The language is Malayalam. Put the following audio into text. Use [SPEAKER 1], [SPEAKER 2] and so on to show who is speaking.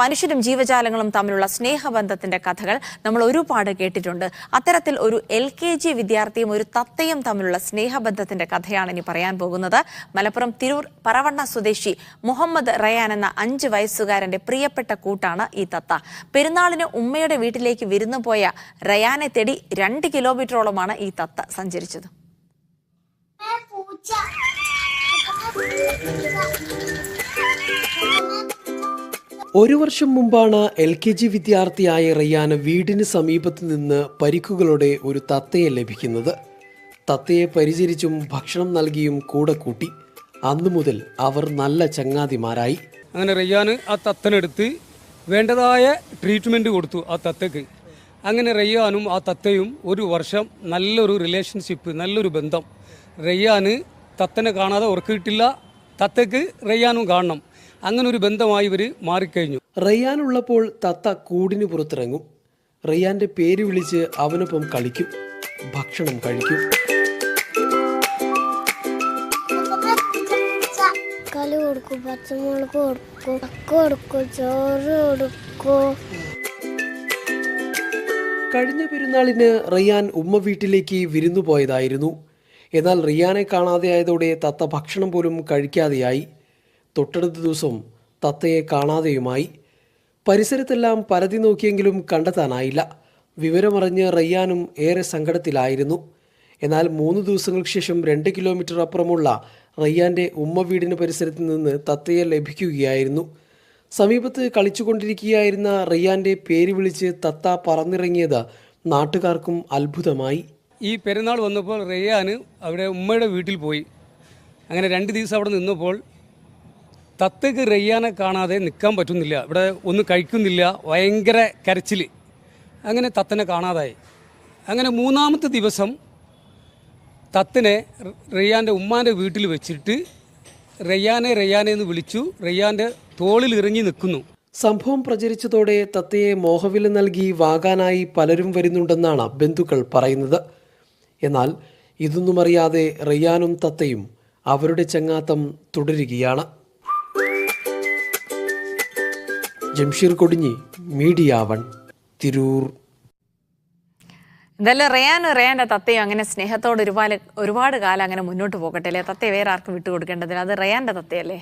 [SPEAKER 1] മനുഷ്യരും ജീവജാലങ്ങളും തമ്മിലുള്ള സ്നേഹബന്ധത്തിന്റെ കഥകൾ നമ്മൾ ഒരുപാട് കേട്ടിട്ടുണ്ട്. അത്തരത്തിൽ ഒരു എൽ കെ ജി വിദ്യാർത്ഥിയും ഒരു തത്തയും തമ്മിലുള്ള സ്നേഹബന്ധത്തിന്റെ കഥയാണ് ഇനി പറയാൻ പോകുന്നത്. മലപ്പുറം തിരൂർ പറവണ്ണ സ്വദേശി മുഹമ്മദ് റയാൻ എന്ന അഞ്ച് വയസ്സുകാരന്റെ പ്രിയപ്പെട്ട കൂട്ടാണ് ഈ തത്ത. പെരുന്നാളിന് ഉമ്മയുടെ വീട്ടിലേക്ക് വിരുന്നു പോയ റയാനെ തേടി രണ്ട് കിലോമീറ്ററോളമാണ് ഈ തത്ത സഞ്ചരിച്ചത്.
[SPEAKER 2] ഒരു വർഷം മുമ്പാണ് എൽ കെ ജി വിദ്യാർത്ഥിയായ റയ്യാന് വീടിന് സമീപത്ത് നിന്ന് പരിക്കുകളോടെ ഒരു തത്തയെ ലഭിക്കുന്നത്. തത്തയെ പരിചരിച്ചും ഭക്ഷണം നൽകിയും കൂടെ കൂട്ടി. അന്നു മുതൽ അവർ നല്ല ചങ്ങാതിമാരായി.
[SPEAKER 3] അങ്ങനെ റയ്യാന് ആ തത്തനെടുത്ത് വേണ്ടതായ ട്രീറ്റ്മെന്റ് കൊടുത്തു ആ തത്തയ്ക്ക്. അങ്ങനെ റയ്യാനും ആ തത്തയും ഒരു വർഷം നല്ലൊരു റിലേഷൻഷിപ്പ് നല്ലൊരു ബന്ധം. റയ്യാന് തത്തനെ കാണാതെ ഉറക്കിയിട്ടില്ല. തത്തയ്ക്ക് റയ്യാനും കാണണം. അങ്ങനെ ഒരു ബന്ധമായി ഇവർ മാറിക്കഴിഞ്ഞു.
[SPEAKER 2] റയ്യാൻ ഉള്ളപ്പോൾ തത്ത കൂടിന് പുറത്തിറങ്ങും. റയ്യാന്റെ പേര് വിളിച്ച് അവനൊപ്പം കളിക്കും. ഭക്ഷണം കഴിക്കും.
[SPEAKER 4] കളി കൊടുക്കും പച്ചമുളക് കൊടുക്കും കൊടുക്കും ചോറ് കൊടുക്കും.
[SPEAKER 2] കഴിഞ്ഞ പെരുന്നാളിന് റിയാൻ ഉമ്മ വീട്ടിലേക്ക് വിരുന്നു പോയതായിരുന്നു. എന്നാൽ റിയാനെ കാണാതെയായതോടെ തത്ത ഭക്ഷണം പോലും കഴിക്കാതെയായി. തൊട്ടടുത്ത ദിവസം തത്തയെ കാണാതെയുമായി. പരിസരത്തെല്ലാം പരതി നോക്കിയെങ്കിലും കണ്ടെത്താനായില്ല. വിവരമറിഞ്ഞ് റയ്യാനും ഏറെ സങ്കടത്തിലായിരുന്നു. എന്നാൽ മൂന്ന് ദിവസങ്ങൾക്ക് ശേഷം രണ്ട് കിലോമീറ്റർ അപ്പുറമുള്ള റയ്യാന്റെ ഉമ്മ വീടിന് പരിസരത്ത് നിന്ന് തത്തയെ ലഭിക്കുകയായിരുന്നു. സമീപത്ത് കളിച്ചുകൊണ്ടിരിക്കുകയായിരുന്ന റയ്യാന്റെ പേര് വിളിച്ച് തത്ത പറന്നിറങ്ങിയത് നാട്ടുകാർക്കും അത്ഭുതമായി.
[SPEAKER 3] ഈ പെരുന്നാൾ വന്നപ്പോൾ റയ്യാന് അവിടെ ഉമ്മയുടെ വീട്ടിൽ പോയി. അങ്ങനെ രണ്ട് ദിവസം അവിടെ നിന്നപ്പോൾ തത്തക്ക് റയ്യാനെ കാണാതെ നിൽക്കാൻ പറ്റുന്നില്ല. ഇവിടെ ഒന്നും കഴിക്കുന്നില്ല. ഭയങ്കര കരച്ചിൽ അങ്ങനെ തത്തനെ കാണാതായി. അങ്ങനെ മൂന്നാമത്തെ ദിവസം തത്തനെ റയ്യാന്റെ ഉമ്മാന്റെ വീട്ടിൽ വെച്ചിട്ട് റയ്യാനെ റയ്യാനെ എന്ന് വിളിച്ചു. റയ്യാന്റെ തോളിൽ ഇറങ്ങി നിൽക്കുന്നു.
[SPEAKER 2] സംഭവം പ്രചരിച്ചതോടെ തത്തയെ മോഹവില നൽകി വാങ്ങാനായി പലരും വരുന്നുണ്ടെന്നാണ് ബന്ധുക്കൾ പറയുന്നത്. എന്നാൽ ഇതൊന്നും അറിയാതെ റയ്യാനും തത്തയും അവരുടെ ചങ്ങാത്തം തുടരുകയാണ്. Jamsheer Kodinhi media one Tirur.
[SPEAKER 1] എന്തായാലും റയാനും റയാന്റെ തത്തയും അങ്ങനെ സ്നേഹത്തോട് ഒരുപാട് ഒരുപാട് കാലം അങ്ങനെ മുന്നോട്ട് പോകട്ടെ അല്ലേ? തത്തയെ വേറെ ആർക്കും വിട്ടുകൊടുക്കേണ്ടതില്ല. അത് റയാന്റെ തത്തയല്ലേ?